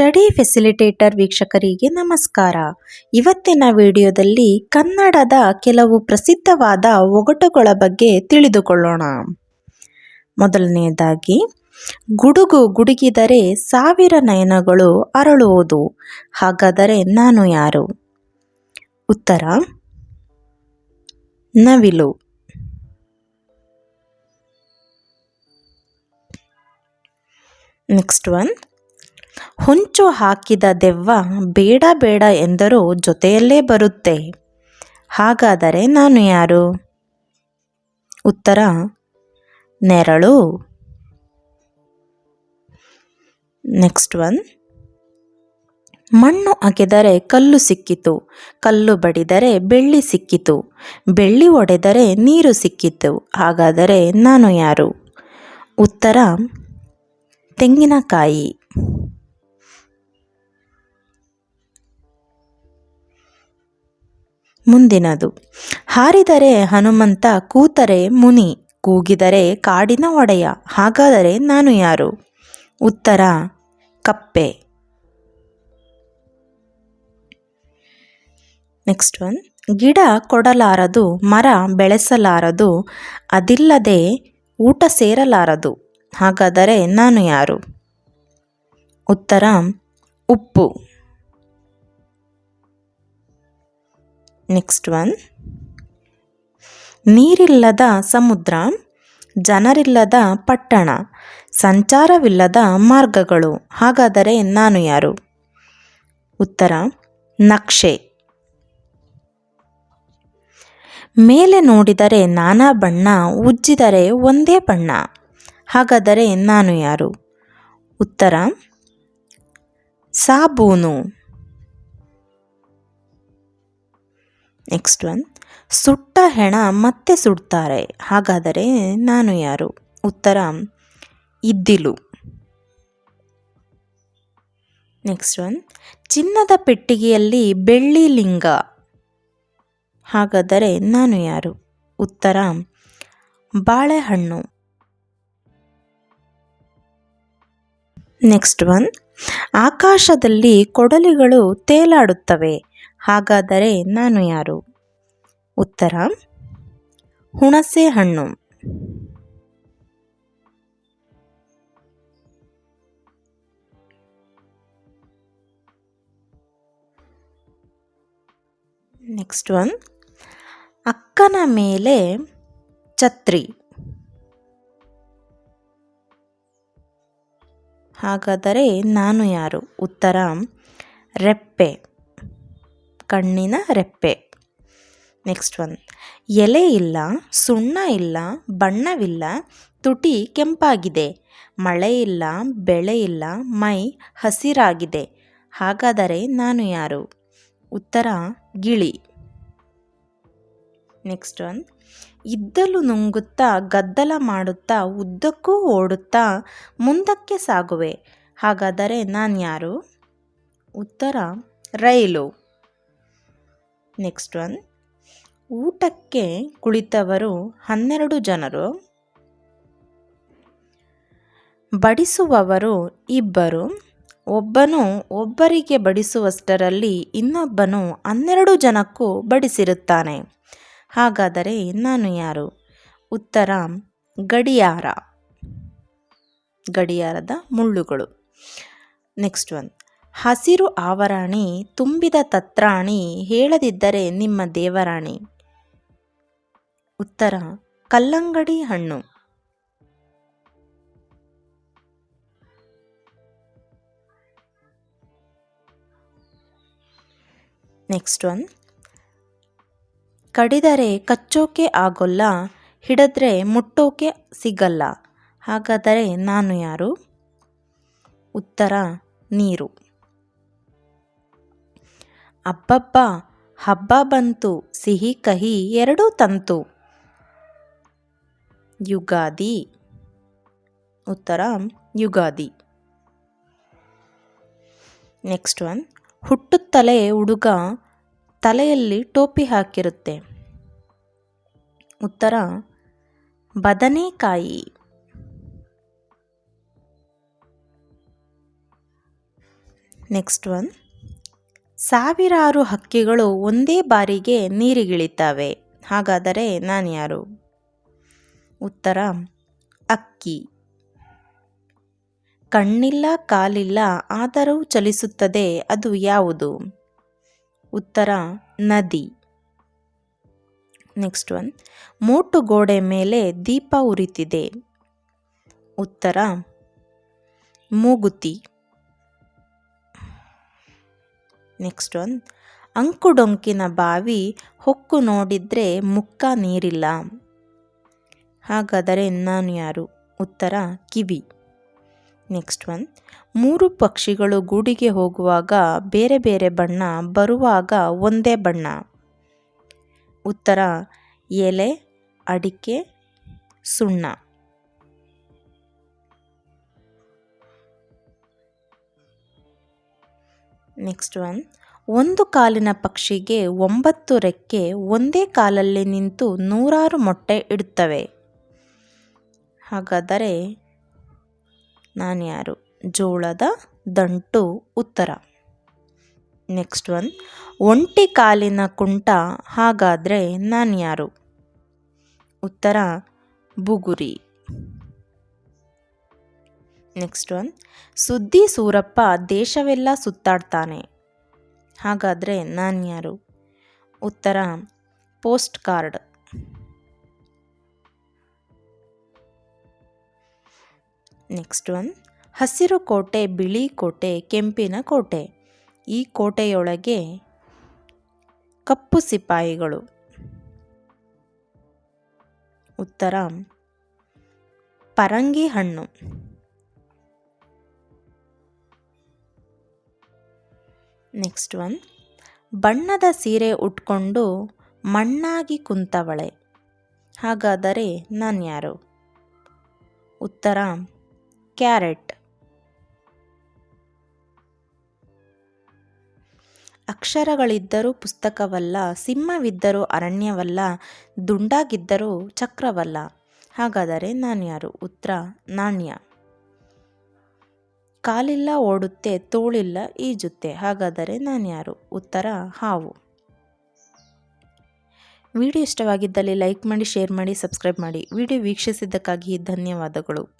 Study facilitator ವೀಕ್ಷಕರಿಗೆ ನಮಸ್ಕಾರ. ಇವತ್ತಿನ ವಿಡಿಯೋದಲ್ಲಿ ಕನ್ನಡದ ಕೆಲವು ಪ್ರಸಿದ್ಧವಾದ ಒಗಟುಗಳ ಬಗ್ಗೆ ತಿಳಿದುಕೊಳ್ಳೋಣ. ಮೊದಲನೆಯದಾಗಿ, ಗುಡುಗು ಗುಡುಗಿದರೆ ಸಾವಿರ ನಯನಗಳು ಅರಳುವುದು. ಹಾಗಾದರೆ ನಾನು ಯಾರು? ಉತ್ತರ, ನವಿಲು. Next one. ಹೊಂಚು ಹಾಕಿದ ದೆವ್ವ, ಬೇಡ ಬೇಡ ಎಂದರೂ ಜೊತೆಯಲ್ಲೇ ಬರುತ್ತೆ. ಹಾಗಾದರೆ ನಾನು ಯಾರು? ಉತ್ತರ, ನೆರಳು. Next one. ಮಣ್ಣು ಅಗೆದರೆ ಕಲ್ಲು ಸಿಕ್ಕಿತು, ಕಲ್ಲು ಬಡಿದರೆ ಬೆಳ್ಳಿ ಸಿಕ್ಕಿತು, ಬೆಳ್ಳಿ ಒಡೆದರೆ ನೀರು ಸಿಕ್ಕಿತು, ಹಾಗಾದರೆ ನಾನು ಯಾರು? ಉತ್ತರ, ತೆಂಗಿನಕಾಯಿ. ಮುಂದಿನದು. ಹಾರಿದರೆ ಹನುಮಂತ, ಕೂತರೆ ಮುನಿ, ಕೂಗಿದರೆ ಕಾಡಿನ ಒಡೆಯ, ಹಾಗಾದರೆ ನಾನು ಯಾರು? ಉತ್ತರ, ಕಪ್ಪೆ. ನೆಕ್ಸ್ಟ್ ಒನ್ ಗಿಡ ಕೊಡಲಾರದು, ಮರ ಬೆಳೆಸಲಾರದು, ಅದಿಲ್ಲದೆ ಊಟ ಸೇರಲಾರದು, ಹಾಗಾದರೆ ನಾನು ಯಾರು? ಉತ್ತರ, ಉಪ್ಪು. ನೆಕ್ಸ್ಟ್ ಒನ್ ನೀರಿಲ್ಲದ ಸಮುದ್ರ, ಜನರಿಲ್ಲದ ಪಟ್ಟಣ, ಸಂಚಾರವಿಲ್ಲದ ಮಾರ್ಗಗಳು. ಹಾಗಾದರೆ ನಾನು ಯಾರು? ಉತ್ತರ, ನಕ್ಷೆ. ಮೇಲೆ ನೋಡಿದರೆ ನಾನಾ ಬಣ್ಣ, ಉಜ್ಜಿದರೆ ಒಂದೇ ಬಣ್ಣ. ಹಾಗಾದರೆ ನಾನು ಯಾರು? ಉತ್ತರ, ಸಾಬೂನು. ನೆಕ್ಸ್ಟ್ ಒನ್ ಸುಟ್ಟ ಹೆಣ ಮತ್ತೆ ಸುಡ್ತಾರೆ. ಹಾಗಾದರೆ ನಾನು ಯಾರು? ಉತ್ತರ, ಇದ್ದಿಲು. ನೆಕ್ಸ್ಟ್ ಒನ್ ಚಿನ್ನದ ಪೆಟ್ಟಿಗೆಯಲ್ಲಿ ಬೆಳ್ಳಿ ಲಿಂಗ. ಹಾಗಾದರೆ ನಾನು ಯಾರು? ಉತ್ತರ, ಬಾಳೆಹಣ್ಣು. ನೆಕ್ಸ್ಟ್ ಒನ್ ಆಕಾಶದಲ್ಲಿ ಕೊಡಲಿಗಳು ತೇಲಾಡುತ್ತವೆ. ಹಾಗಾದರೆ ನಾನು ಯಾರು? ಉತ್ತರ, ಹುಣಸೆ ಹಣ್ಣು. ನೆಕ್ಸ್ಟ್ ಒನ್ ಅಕ್ಕನ ಮೇಲೆ ಛತ್ರಿ. ಹಾಗಾದರೆ ನಾನು ಯಾರು? ಉತ್ತರ, ರೆಪ್ಪೆ. ಕಣ್ಣಿನ ರೆಪ್ಪೆ. ನೆಕ್ಸ್ಟ್ ಒನ್ ಎಲೆ ಇಲ್ಲ, ಸುಣ್ಣ ಇಲ್ಲ, ಬಣ್ಣವಿಲ್ಲ, ತುಟಿ ಕೆಂಪಾಗಿದೆ. ಮಳೆ ಇಲ್ಲ, ಬೆಳೆ ಇಲ್ಲ, ಮೈ ಹಸಿರಾಗಿದೆ. ಹಾಗಾದರೆ ನಾನು ಯಾರು? ಉತ್ತರ, ಗಿಳಿ. ನೆಕ್ಸ್ಟ್ ಒನ್ ಇದ್ದಲು ನುಂಗುತ್ತಾ, ಗದ್ದಲ ಮಾಡುತ್ತಾ, ಉದ್ದಕ್ಕೂ ಓಡುತ್ತಾ, ಮುಂದಕ್ಕೆ ಸಾಗುವೆ. ಹಾಗಾದರೆ ನಾನು ಯಾರು ಉತ್ತರ, ರೈಲು. ನೆಕ್ಸ್ಟ್ ಒನ್ ಊಟಕ್ಕೆ ಕುಳಿತವರು ಹನ್ನೆರಡು ಜನರು. ಬಡಿಸುವವರು ಇಬ್ಬರು. ಒಬ್ಬನು ಒಬ್ಬರಿಗೆ ಬಡಿಸುವಷ್ಟರಲ್ಲಿ ಇನ್ನೊಬ್ಬನು ಹನ್ನೆರಡು ಜನಕ್ಕೂ ಬಡಿಸಿರುತ್ತಾನೆ. ಹಾಗಾದರೆ ನಾನು ಯಾರು? ಉತ್ತರ, ಗಡಿಯಾರ. ಗಡಿಯಾರದ ಮುಳ್ಳುಗಳು. ನೆಕ್ಸ್ಟ್ ಒನ್ ಹಸಿರು ಆವರಾಣಿ ತುಂಬಿದ ತತ್ರಾಣಿ ಹೇಳದಿದ್ದರೆ ನಿಮ್ಮ ದೇವರಾಣಿ. ಉತ್ತರ, ಕಲ್ಲಂಗಡಿ ಹಣ್ಣು. Next one. ಕಡಿದರೆ ಕಚ್ಚೋಕೆ ಆಗೋಲ್ಲ, ಹಿಡಿದ್ರೆ ಮುಟ್ಟೋಕೆ ಸಿಗಲ್ಲ. ಹಾಗಾದರೆ ನಾನು ಯಾರು? ಉತ್ತರ, ನೀರು. ಅಬ್ಬಬ್ಬ, ಹಬ್ಬ ಬಂತು, ಸಿಹಿ ಕಹಿ ಎರಡೂ ತಂತು. ಯುಗಾದಿ. ಉತ್ತರ, ಯುಗಾದಿ. Next one. ಹುಟ್ಟುತ್ತಲೇ ಹುಡುಗ ತಲೆಯಲ್ಲಿ ಟೋಪಿ ಹಾಕಿರುತ್ತೆ. ಉತ್ತರ, ಬದನೆಕಾಯಿ. Next one. ಸಾವಿರಾರು ಹಕ್ಕಿಗಳು ಒಂದೇ ಬಾರಿಗೆ ನೀರಿಗಿಳಿತಾವೆ. ಹಾಗಾದರೆ ನಾನು ಯಾರು ಉತ್ತರ, ಅಕ್ಕಿ. ಕಣ್ಣಿಲ್ಲ, ಕಾಲಿಲ್ಲ ಆದರೂ ಚಲಿಸುತ್ತದೆ, ಅದು ಯಾವುದು? ಉತ್ತರ, ನದಿ. Next one. ಮೋಟು ಗೋಡೆ ಮೇಲೆ ದೀಪ ಉರಿತಿದೆ. ಉತ್ತರ, ಮೂಗುತಿ. ನೆಕ್ಸ್ಟ್ ಒನ್ ಅಂಕುಡೊಂಕಿನ ಬಾವಿ ಹೊಕ್ಕು ನೋಡಿದ್ರೆ ಮುಕ್ಕ ನೀರಿಲ್ಲ. ಹಾಗಾದರೆ ನಾನು ಯಾರು? ಉತ್ತರ, ಕಿವಿ. ನೆಕ್ಸ್ಟ್ ಒನ್ ಮೂರು ಪಕ್ಷಿಗಳು ಗೂಡಿಗೆ ಹೋಗುವಾಗ ಬೇರೆ ಬೇರೆ ಬಣ್ಣ ಬರುವಾಗ ಒಂದೇ ಬಣ್ಣ. ಉತ್ತರ, ಎಲೆ, ಅಡಿಕೆ, ಸುಣ್ಣ. ನೆಕ್ಸ್ಟ್ ಒನ್ ಒಂದು ಕಾಲಿನ ಪಕ್ಷಿಗೆ ಒಂಬತ್ತು ರೆಕ್ಕೆ ಒಂದೇ ಕಾಲಲ್ಲಿ ನಿಂತು ನೂರಾರು ಮೊಟ್ಟೆ ಇಡುತ್ತವೆ. ಹಾಗಾದರೆ ನಾನು ಯಾರು ಜೋಳದ ದಂಟು ಉತ್ತರ. ನೆಕ್ಸ್ಟ್ ಒನ್ ಒಂಟಿ ಕಾಲಿನ ಕುಂಟ ಹಾಗಾದರೆ ನಾನು ಯಾರು ಉತ್ತರ, ಬುಗುರಿ. ನೆಕ್ಸ್ಟ್ ಒನ್ ಸುದ್ದಿ ಸೂರಪ್ಪ ದೇಶವೆಲ್ಲ ಸುತ್ತಾಡ್ತಾನೆ. ಹಾಗಾದರೆ ನಾನು ಯಾರು? ಉತ್ತರ ಪೋಸ್ಟ್ ಕಾರ್ಡ್ ನೆಕ್ಸ್ಟ್ ಒನ್ ಹಸಿರು ಕೋಟೆ, ಬಿಳಿ ಕೋಟೆ, ಕೆಂಪಿನ ಕೋಟೆ. ಈ ಕೋಟೆಯೊಳಗೆ ಕಪ್ಪು ಸಿಪಾಯಿಗಳು. ಉತ್ತರ, ಪರಂಗಿ ಹಣ್ಣು. ನೆಕ್ಸ್ಟ್ ಒನ್ ಬಣ್ಣದ ಸೀರೆ ಉಟ್ಕೊಂಡು ಮಣ್ಣಾಗಿ ಕುಂತವಳೆ. ಹಾಗಾದರೆ ನಾನು ಯಾರು ಉತ್ತರ, ಕ್ಯಾರೆಟ್. ಅಕ್ಷರಗಳಿದ್ದರೂ ಪುಸ್ತಕವಲ್ಲ, ಸಿಂಹವಿದ್ದರೂ ಅರಣ್ಯವಲ್ಲ, ದುಂಡಾಗಿದ್ದರೂ ಚಕ್ರವಲ್ಲ. ಹಾಗಾದರೆ ನಾನು ಯಾರು ಉತ್ತರ, ನಾಣ್ಯ. ಕಾಲಿಲ್ಲ, ಓಡುತ್ತೆ, ತೋಳಿಲ್ಲ, ಈಜುತ್ತೆ, ಹಾಗಾದರೆ ನಾನು ಯಾರು? ಉತ್ತರ, ಹಾವು. ವಿಡಿಯೋ ಇಷ್ಟವಾಗಿದ್ದಲ್ಲಿ ಲೈಕ್ ಮಾಡಿ, ಶೇರ್ ಮಾಡಿ, ಸಬ್ಸ್ಕ್ರೈಬ್ ಮಾಡಿ. ವಿಡಿಯೋ ವೀಕ್ಷಿಸಿದ್ದಕ್ಕಾಗಿ ಧನ್ಯವಾದಗಳು.